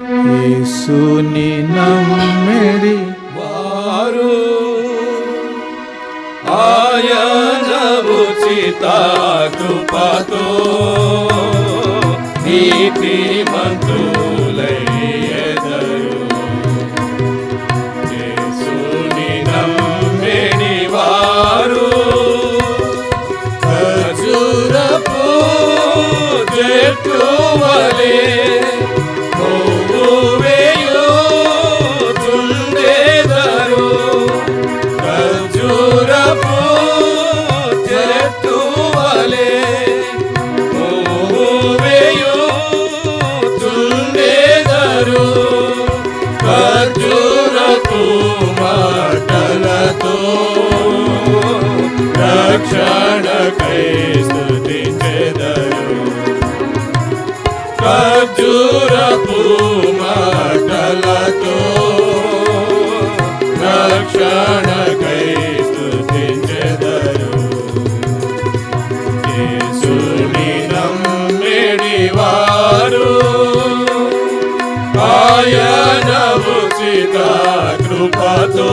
యేసుని నమ్మిడి వారు ఆయన ఉచిత కృపతో నీతిమంతుడు మాటలతో రక్షణకై స్థుతించెదరు యేసుని నమ్మిడి వారు ఆయన ఉచిత కృపతో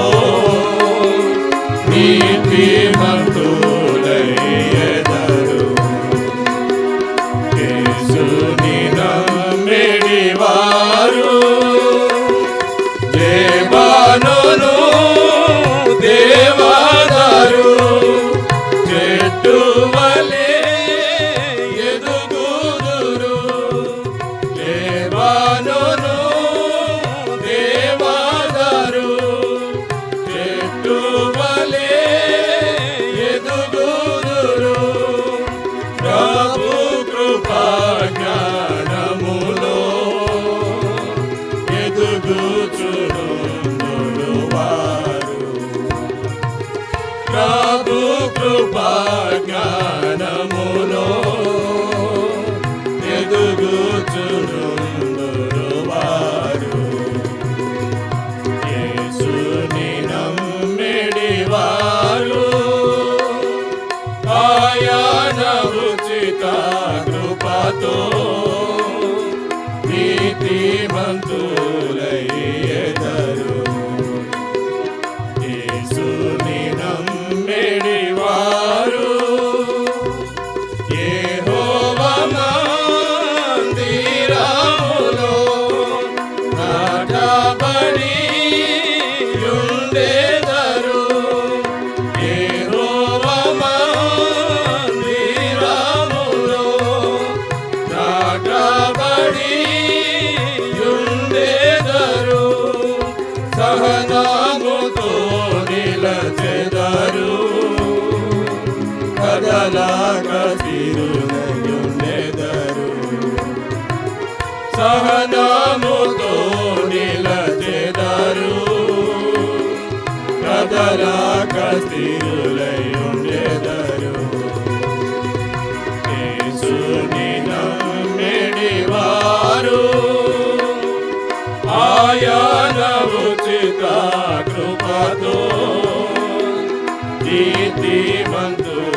నీతి మంత్ర કૃપા જ્ઞાન నమ్మకముతో నిలచెదరు కదలాగ తిరునయుండెదరు సహనముతో నిలచెదరు కదలాగ తిరులయుండెదరు. कीर्तिवंतु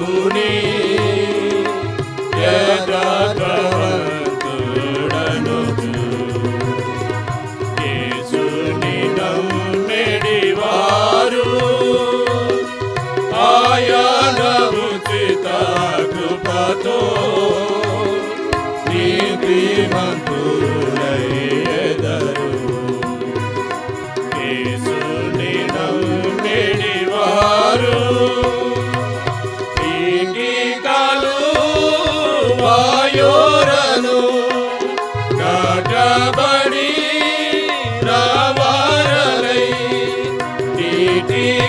গুণী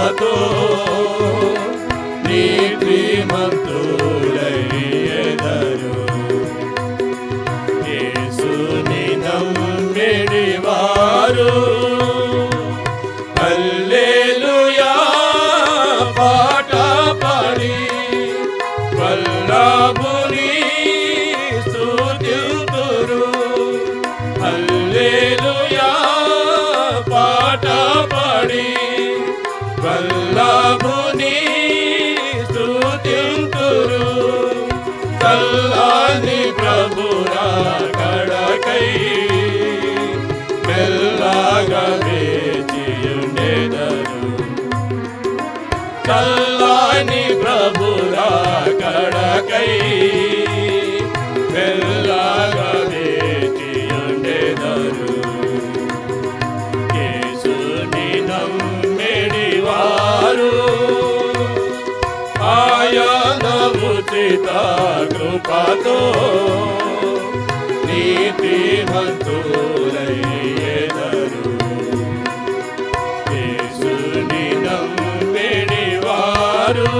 Santo. కొరకై వెళ్ళగా వేటి అండెదరు కేసుని నమ్మిడివారు ఆయానముచిత కృపతో నీతి మంతులయ్యే